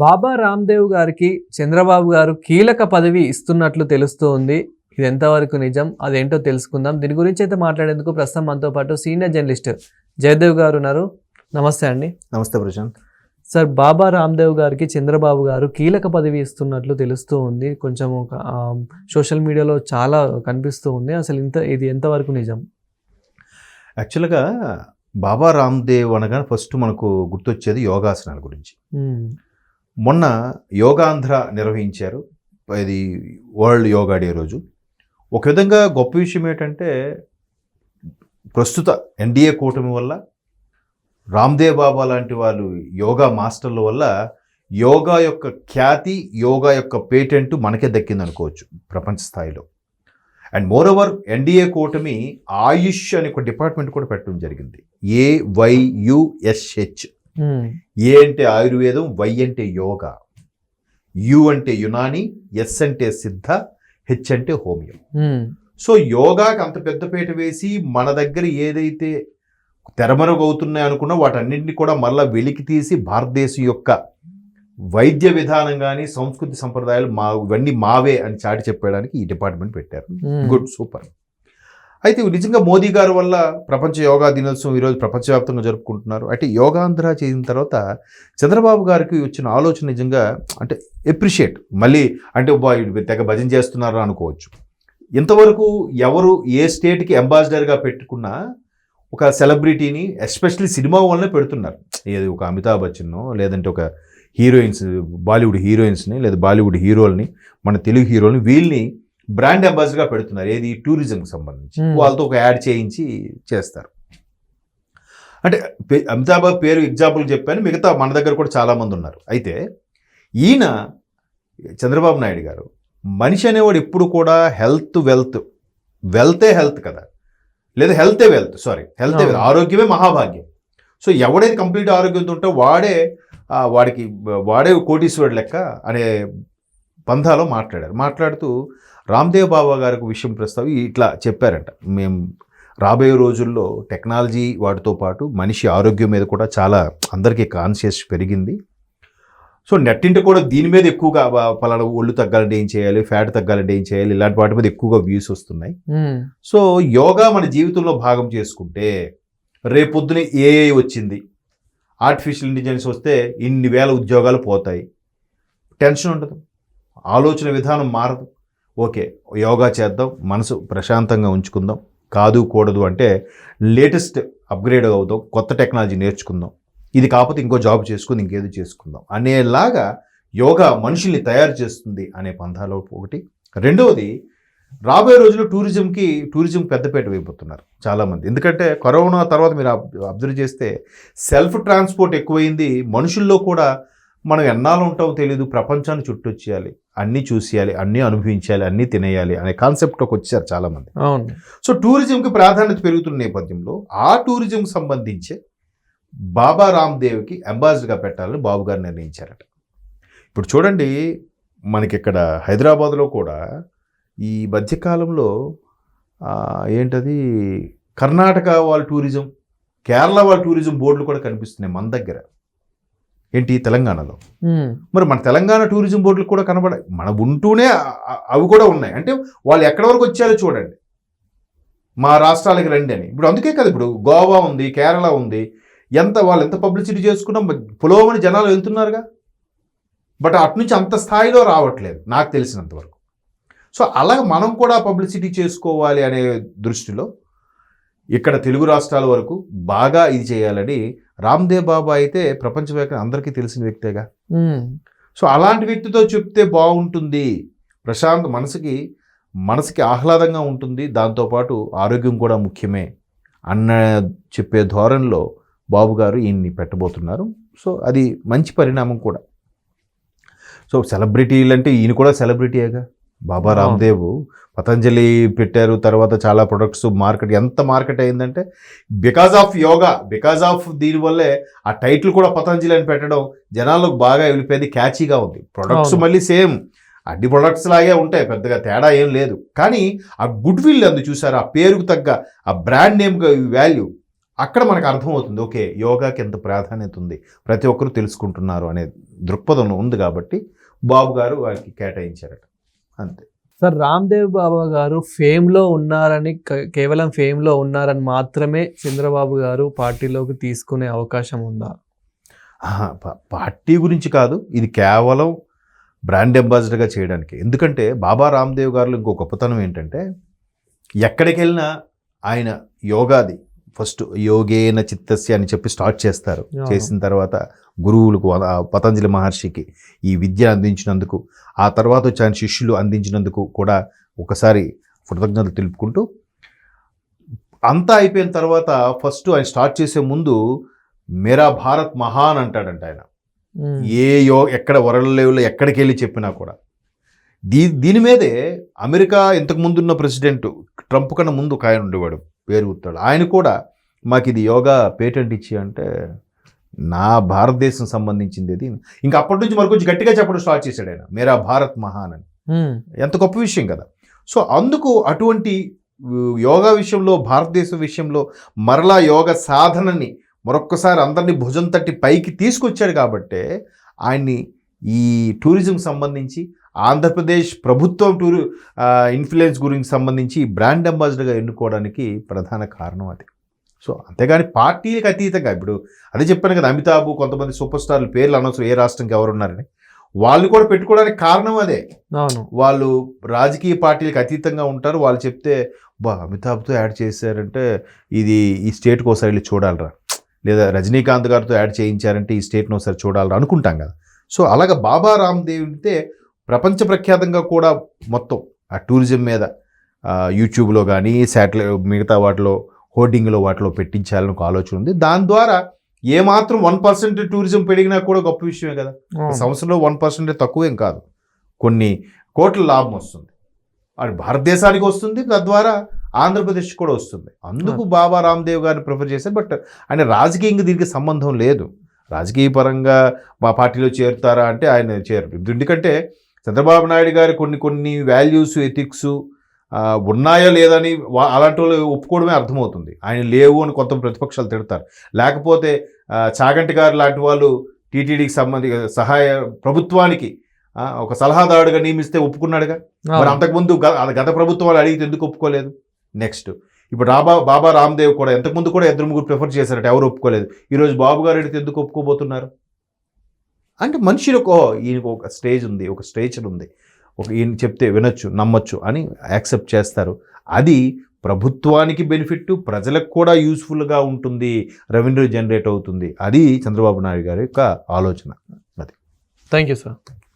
బాబా రామ్దేవ్ గారికి చంద్రబాబు గారు కీలక పదవి ఇస్తున్నట్లు తెలుస్తూ ఉంది ఇది ఎంతవరకు నిజం? అదేంటో తెలుసుకుందాం. దీని గురించి అయితే మాట్లాడేందుకు ప్రస్తుతం మనతో పాటు సీనియర్ జర్నలిస్ట్ జయదేవ్ గారు ఉన్నారు. నమస్తే అండి. నమస్తే ప్రశాంత్. సార్ బాబా రామ్దేవ్ గారికి చంద్రబాబు గారు కీలక పదవి ఇస్తున్నట్లు తెలుస్తూ ఉంది కొంచెం ఒక, సోషల్ మీడియాలో చాలా కనిపిస్తూ ఉంది. అసలు ఇంత ఇది ఎంతవరకు నిజం? యాక్చువల్గా బాబా రామ్దేవ్ అనగా ఫస్ట్ మనకు గుర్తొచ్చేది యోగాసనాల గురించి. మొన్న యోగాంధ్ర నిర్వహించారు. ఇది వరల్డ్ యోగా డే రోజు. ఒక విధంగా గొప్ప విషయం ఏంటంటే ప్రస్తుత ఎన్డీఏ కూటమి వల్ల రామ్దేవ్ బాబా లాంటి వాళ్ళు యోగా మాస్టర్ల వల్ల యోగా యొక్క ఖ్యాతి యోగా యొక్క పేటెంట్ మనకే దక్కింది అనుకోవచ్చు ప్రపంచ స్థాయిలో. అండ్ మోర్ ఓవర్ ఎన్డీఏ కూటమి ఆయుష్ అనే ఒక డిపార్ట్మెంట్ కూడా పెట్టడం జరిగింది. ఏవైయుఎస్హెచ్ ఏ అంటే ఆయుర్వేదం వై అంటే యోగా. యు అంటే యునాని ఎస్ అంటే సిద్ధ హెచ్ అంటే హోమియో. ఉమ్, సో యోగాకి అంత పెద్ద పీట వేసి మన దగ్గర ఏదైతే తెరమరుగవుతున్నాయి అనుకున్నా వాటన్నింటినీ కూడా మళ్ళీ వెలికి తీసి భారతదేశం యొక్క వైద్య విధానం కానీ సంస్కృతి సంప్రదాయాలు మా ఇవన్నీ మావే అని చాటి చెప్పడానికి ఈ డిపార్ట్మెంట్ పెట్టారు. Um, good super. అయితే నిజంగా మోదీ గారి వల్ల ప్రపంచ యోగా దినోత్సవం ఈరోజు ప్రపంచవ్యాప్తంగా జరుపుకుంటున్నారు. అంటే యోగాంధ్ర చేసిన తర్వాత చంద్రబాబు గారికి వచ్చిన ఆలోచన నిజంగా అంటే ఎప్రిషియేట్ మళ్ళీ అంటే "అబ్బా, తెగ భజన చేస్తున్నారు అనుకోవచ్చు. ఇంతవరకు ఎవరు ఏ స్టేట్కి అంబాసిడర్గా పెట్టుకున్నా ఒక సెలబ్రిటీని ఎస్పెషల్లీ సినిమా వల్లనే పెడుతున్నారు. ఏది ఒక అమితాబ్ బచ్చన్నో లేదంటే ఒక హీరోయిన్స్ బాలీవుడ్ హీరోయిన్స్ని లేదా బాలీవుడ్ హీరోల్ని మన తెలుగు హీరోల్ని వీళ్ళని బ్రాండ్ అంబాసిడర్గా పెడుతున్నారు ఏది? టూరిజంకి సంబంధించి. Hmm. వాళ్ళతో ఒక యాడ్ చేయించి చేస్తారు. అంటే అమితాబ్ పేరు ఎగ్జాంపుల్ చెప్పాను మిగతా మన దగ్గర కూడా చాలామంది ఉన్నారు. అయితే ఈయన చంద్రబాబు నాయుడు గారు మనిషి అనేవాడు ఎప్పుడు కూడా హెల్త్ వెల్త్ వెల్తే హెల్త్ కదా. లేదా హెల్తే వెల్త్ సారీ హెల్తే అవును. ఆరోగ్యమే మహాభాగ్యం. సో ఎవడైతే కంప్లీట్ ఆరోగ్యంతో ఉంటే వాడే వాడికి వాడే కోటీశ్వరుడు లెక్క అనే పంథాలో మాట్లాడారు. మాట్లాడుతూ రామ్దేవ్ బాబా గారికి విషయం ప్రస్తావి ఇట్లా చెప్పారంట. మేము రాబోయే రోజుల్లో టెక్నాలజీ వాటితో పాటు మనిషి ఆరోగ్యం మీద కూడా చాలా అందరికీ కాన్షియస్ పెరిగింది. సో నెట్టింటి కూడా దీని మీద ఎక్కువగా పలానా ఒళ్ళు తగ్గాలంటే ఏం చేయాలి ఫ్యాట్ తగ్గాలంటే ఏం చేయాలి ఇలాంటి వాటి మీద ఎక్కువగా వ్యూస్ వస్తున్నాయి. సో యోగా మన జీవితంలో భాగం చేసుకుంటే రేపొద్దున ఏఐ వచ్చింది. ఆర్టిఫిషియల్ ఇంటెలిజెన్స్ వస్తే ఇన్ని వేల ఉద్యోగాలు పోతాయి. టెన్షన్ ఉండదు. ఆలోచన విధానం మారదు. ఓకే యోగా చేద్దాం మనసు ప్రశాంతంగా ఉంచుకుందాం. కాదు కూడదు అంటే లేటెస్ట్ అప్గ్రేడ్ అవుదాం కొత్త టెక్నాలజీ నేర్చుకుందాం. ఇది కాకపోతే ఇంకో జాబ్ చేసుకుని ఇంకేదో చేసుకుందాం అనేలాగా యోగా మనుషుల్ని తయారు చేస్తుంది అనే పంథాలో ఒకటి. రెండవది రాబోయే రోజుల్లో టూరిజంకి టూరిజం పెద్దపేట వేయబోతున్నారు చాలామంది. ఎందుకంటే కరోనా తర్వాత మీరు అబ్జర్వ్ చేస్తే సెల్ఫ్ ట్రాన్స్పోర్ట్ ఎక్కువైంది మనుషుల్లో కూడా మనం ఎన్నాళ్ళు ఉంటామో తెలియదు ప్రపంచాన్ని చుట్టొచ్చేయాలి అన్నీ చూసేయాలి అన్నీ అనుభవించాలి అన్నీ తినేయాలి అనే కాన్సెప్ట్లోకి వచ్చారు చాలామంది. అవును. సో టూరిజంకి ప్రాధాన్యత పెరుగుతున్న నేపథ్యంలో ఆ టూరిజంకి సంబంధించే బాబా రామ్దేవ్కి అంబాసిడర్గా పెట్టాలని బాబు గారు నిర్ణయించారట. ఇప్పుడు చూడండి మనకి ఇక్కడ హైదరాబాద్లో కూడా ఈ మధ్యకాలంలో ఏంటది కర్ణాటక వాళ్ళ టూరిజం కేరళ వాళ్ళ టూరిజం బోర్డులు కూడా కనిపిస్తున్నాయి మన దగ్గర. ఏంటి తెలంగాణలో? మరి మన తెలంగాణ టూరిజం బోర్డులు కూడా కనబడాయి మన ఉంటూనే అవి కూడా ఉన్నాయి. అంటే వాళ్ళు ఎక్కడి వరకు వచ్చారో చూడండి. మా రాష్ట్రాలకి రండి అని. ఇప్పుడు అందుకే కదా ఇప్పుడు గోవా ఉంది కేరళ ఉంది. ఎంత వాళ్ళు ఎంత పబ్లిసిటీ చేసుకున్నా పులోమని జనాలు వెళ్తున్నారుగా. బట్ అటు నుంచి అంత స్థాయిలో రావట్లేదు నాకు తెలిసినంత వరకు. సో అలాగ మనం కూడా పబ్లిసిటీ చేసుకోవాలి అనే దృష్టిలో ఇక్కడ తెలుగు రాష్ట్రాల వరకు బాగా ఇది చేయాలని రామ్దేవ్ బాబా అయితే ప్రపంచవ్యాప్తంగా అందరికీ తెలిసిన వ్యక్తేగా. సో అలాంటి వ్యక్తితో చెప్తే బాగుంటుంది. ప్రశాంత్ మనసుకి మనసుకి ఆహ్లాదంగా ఉంటుంది. దాంతోపాటు ఆరోగ్యం కూడా ముఖ్యమే అన్న చెప్పే ధోరణిలో బాబు గారు ఈయన్ని పెట్టబోతున్నారు. సో అది మంచి పరిణామం కూడా. సో సెలబ్రిటీలు అంటే ఈయన కూడా సెలబ్రిటీయేగా. బాబా. రామ్దేవ్ పతంజలి పెట్టారు తర్వాత చాలా ప్రొడక్ట్స్ మార్కెట్ ఎంత మార్కెట్ అయిందంటే because of yoga because of దీనివల్లే ఆ టైటిల్ కూడా పతంజలి అని పెట్టడం జనాలకు బాగా వెళ్ళిపోయింది క్యాచీగా ఉంది ప్రొడక్ట్స్. మళ్ళీ సేమ్ అన్ని ప్రొడక్ట్స్ లాగే ఉంటాయి పెద్దగా తేడా ఏం లేదు కానీ ఆ గుడ్ విల్ అందు చూసారు ఆ పేరుకు తగ్గ ఆ బ్రాండ్ నేమ్ వాల్యూ అక్కడ మనకు అర్థమవుతుంది ఓకే యోగాకి ఎంత ప్రాధాన్యత ఉంది ప్రతి ఒక్కరు తెలుసుకుంటున్నారు అనే దృక్పథం ఉంది కాబట్టి బాబు గారు వారికి కేటాయించారట అంతే. సార్ రామ్దేవ్ బాబా గారు ఫేమ్లో ఉన్నారని కేవలం ఫేమ్లో ఉన్నారని మాత్రమే చంద్రబాబు గారు పార్టీలోకి తీసుకునే అవకాశం ఉందా? పార్టీ గురించి కాదు. ఇది కేవలం బ్రాండ్ అంబాసిడర్గా చేయడానికి. ఎందుకంటే బాబా రామ్దేవ్ గారిలో ఇంకో గొప్పతనం ఏంటంటే ఎక్కడికి వెళ్ళినా ఆయన యోగాది. ఫస్ట్ యోగేన చిత్తస్య అని చెప్పి స్టార్ట్ చేస్తారు. చేసిన తర్వాత గురువులకు పతంజలి మహర్షికి ఈ విద్య అందించినందుకు ఆ తర్వాత వచ్చి ఆయన శిష్యులు అందించినందుకు కూడా ఒకసారి కృతజ్ఞతలు తెలుపుకుంటూ అంతా అయిపోయిన తర్వాత ఫస్ట్ ఆయన స్టార్ట్ చేసే ముందు మేరా భారత్ మహాన్ అంటాడంట ఆయన. ఏ యో ఎక్కడ వరల్డ్ లెవెల్లో ఎక్కడికి వెళ్ళి చెప్పినా కూడా దీ దీని మీదే అమెరికా ఇంతకు ముందున్న ప్రెసిడెంట్ ట్రంప్ కన్నా ముందు ఒక ఆయన ఉండేవాడు పేరు గుర్తాడు ఆయన కూడా మాకు ఇది యోగా పేటెంట్ ఇచ్చి అంటే నా భారతదేశం సంబంధించింది ఇది ఇంకా అప్పటి నుంచి మరి కొంచెం గట్టిగా చెప్పడం స్టార్ట్ చేశాడు ఆయన. మేరా భారత్ మహాన్ అని. ఎంత గొప్ప విషయం కదా. సో అందుకు అటువంటి యోగా విషయంలో భారతదేశం విషయంలో మరలా యోగ సాధనని మరొక్కసారి అందరినీ భుజం తట్టి పైకి తీసుకొచ్చాడు కాబట్టే ఆయన్ని ఈ టూరిజం సంబంధించి ఆంధ్రప్రదేశ్ ప్రభుత్వం టూరి ఇన్ఫ్లుయెన్స్ గురించి సంబంధించి బ్రాండ్ అంబాసిడర్గా ఎన్నుకోవడానికి ప్రధాన కారణం అది. సో అంతేగాని పార్టీలకు అతీతంగా ఇప్పుడు అదే చెప్పాను కదా అమితాబ్ కొంతమంది సూపర్ స్టార్ల పేర్లు అనవసరం ఏ రాష్ట్రంకి ఎవరు ఉన్నారని. వాళ్ళు కూడా పెట్టుకోవడానికి కారణం అదే. అవును. వాళ్ళు రాజకీయ పార్టీలకు అతీతంగా ఉంటారు. వాళ్ళు చెప్తే బా అమితాబ్తో యాడ్ చేశారంటే ఇది ఈ స్టేట్కి ఒకసారి వెళ్ళి చూడాలరా. లేదా రజనీకాంత్ గారితో యాడ్ చేయించారంటే ఈ స్టేట్ని ఒకసారి చూడాలరా అనుకుంటాం కదా. సో అలాగ బాబా రామ్దేవ్ అయితే ప్రపంచ ప్రఖ్యాతంగా కూడా మొత్తం ఆ టూరిజం మీద యూట్యూబ్లో కానీ శాటిలైట్ మిగతా వాటిలో హోర్డింగ్లో వాటిలో పెట్టించాలని ఒక ఆలోచన ఉంది. దాని ద్వారా ఏమాత్రం వన్ పర్సెంట్ టూరిజం పెరిగినా కూడా గొప్ప విషయమే కదా. సంవత్సరంలో వన్ పర్సెంట్ తక్కువేం కాదు. కొన్ని కోట్ల లాభం వస్తుంది. అది భారతదేశానికి వస్తుంది తద్వారా ఆంధ్రప్రదేశ్ కూడా వస్తుంది. అందుకు బాబా రామ్దేవ్ గారిని ప్రిఫర్ చేశారు. బట్ ఆయన రాజకీయంగా దీనికి సంబంధం లేదు. రాజకీయ పరంగా మా పార్టీలో చేరుతారా అంటే ఆయన చేరరు. ఎందుకంటే చంద్రబాబు నాయుడు గారి కొన్ని కొన్ని వాల్యూస్ ఎథిక్స్ ఉన్నాయా లేదని అలాంటి వాళ్ళు ఒప్పుకోవడమే అర్థమవుతుంది. ఆయన లేవు అని కొంత ప్రతిపక్షాలు తిడతారు. లేకపోతే చాగంటి గారు లాంటి వాళ్ళు టీటీడీకి సంబంధి సహాయ ప్రభుత్వానికి ఒక సలహాదారుడిగా నియమిస్తే ఒప్పుకున్నాడుగా? మరి. అంతకుముందు గత ప్రభుత్వం వాళ్ళు అడిగితే ఎందుకు ఒప్పుకోలేదు? నెక్స్ట్. ఇప్పుడు రాబా బాబా రామ్దేవ్ కూడా ఇంతకుముందు కూడా ఇద్దరు ముగ్గురు ప్రిఫర్ చేశారట ఎవరు ఒప్పుకోలేదు? ఈరోజు బాబు గారు అడిగితే ఎందుకు ఒప్పుకోబోతున్నారు? అంటే మనుషులకు ఈయనకు ఒక స్టేజ్ ఉంది ఒక స్టేచర్ ఉంది. ఒక ఈయన చెప్తే వినొచ్చు నమ్మొచ్చు అని యాక్సెప్ట్ చేస్తారు. అది ప్రభుత్వానికి బెనిఫిట్ ప్రజలకు కూడా యూస్ఫుల్గా ఉంటుంది రెవెన్యూ జనరేట్ అవుతుంది. అది చంద్రబాబు నాయుడు గారి యొక్క ఆలోచన. అది. Thank you sir.